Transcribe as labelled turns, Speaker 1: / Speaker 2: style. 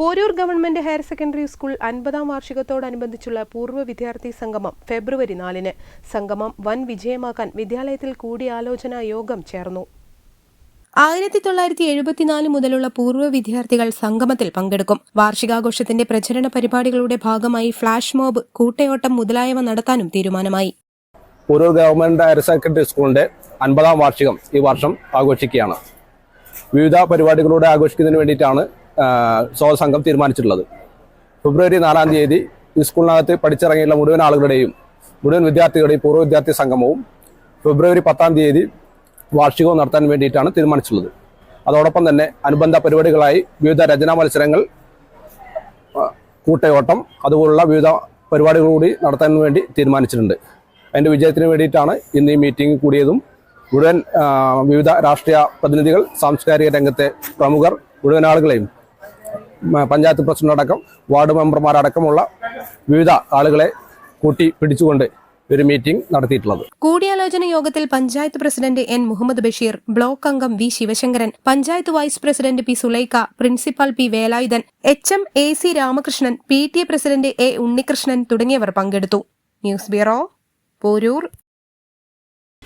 Speaker 1: Poroor government higher secondary school അൻപതാം വാർഷികത്തോടനുബന്ധിച്ചുള്ള പൂർവ വിദ്യാർത്ഥി സംഗമം ഫെബ്രുവരി നാലിന്. സംഗമം വൻ വിജയമാക്കാൻ വിദ്യാലയത്തിൽ കൂടിയാലോചനാ യോഗം ചേർന്നു. ആയിരത്തി തൊള്ളായിരത്തി എഴുപത്തിനാല് മുതലുള്ള പൂർവ വിദ്യാർത്ഥികൾ സംഗമത്തിൽ പങ്കെടുക്കും. വാർഷികാഘോഷത്തിന്റെ പ്രചരണ പരിപാടികളുടെ ഭാഗമായി ഫ്ലാഷ് മോബ് കൂട്ടയോട്ടം മുതലായവ നടത്താനും തീരുമാനമായി.
Speaker 2: ഒരു ഗവൺമെന്റ് ഹയർ സെക്കൻഡറി സ്കൂളിന്റെ അൻപതാം വാർഷികം ഈ വർഷം ആഘോഷിക്കുകയാണ്. വിവിധ പരിപാടികളുടെ ആഘോഷിക്കുന്നതിന് വേണ്ടിയിട്ടാണ് സ്വാഗത സംഘം തീരുമാനിച്ചിട്ടുള്ളത്. ഫെബ്രുവരി നാലാം തീയതി ഈ സ്കൂളിനകത്ത് പഠിച്ചിറങ്ങിയുള്ള മുഴുവൻ ആളുകളുടെയും മുഴുവൻ വിദ്യാർത്ഥികളുടെയും പൂർവ വിദ്യാർത്ഥി സംഗമവും ഫെബ്രുവരി പത്താം തീയതി വാർഷികവും നടത്താൻ വേണ്ടിയിട്ടാണ് തീരുമാനിച്ചിട്ടുള്ളത്. അതോടൊപ്പം തന്നെ അനുബന്ധ പരിപാടികളായി വിവിധ രചനാ മത്സരങ്ങൾ കൂട്ടയോട്ടം അതുപോലുള്ള വിവിധ പരിപാടികൾ കൂടി നടത്താൻ വേണ്ടി തീരുമാനിച്ചിട്ടുണ്ട്. അതിന്റെ വിജയത്തിന് വേണ്ടിയിട്ടാണ് ഇന്ന് ഈ മീറ്റിംഗ് കൂടിയതും മുഴുവൻ വിവിധ രാഷ്ട്രീയ പ്രതിനിധികൾ സാംസ്കാരിക രംഗത്തെ പ്രമുഖർ മുഴുവൻ ആളുകളെയും പഞ്ചായത്ത് പ്രസിഡന്റ് അടക്കം വാർഡ് മെമ്പർമാരടക്കമുള്ള വിവിധ ആളുകളെ കൂട്ടി പിടിച്ചുകൊണ്ട് ഒരു മീറ്റിംഗ് നടത്തിയിട്ടുള്ളത്.
Speaker 1: കൂടിയാലോചന യോഗത്തിൽ panchayat president N Muhammad Basheer block അംഗം V Sivasankaran panchayat vice president P Sulaikha principal P Velayudhan H M A C Ramakrishnan P T A president A Unnikrishnan തുടങ്ങിയവർ പങ്കെടുത്തു. News bureau Poroor.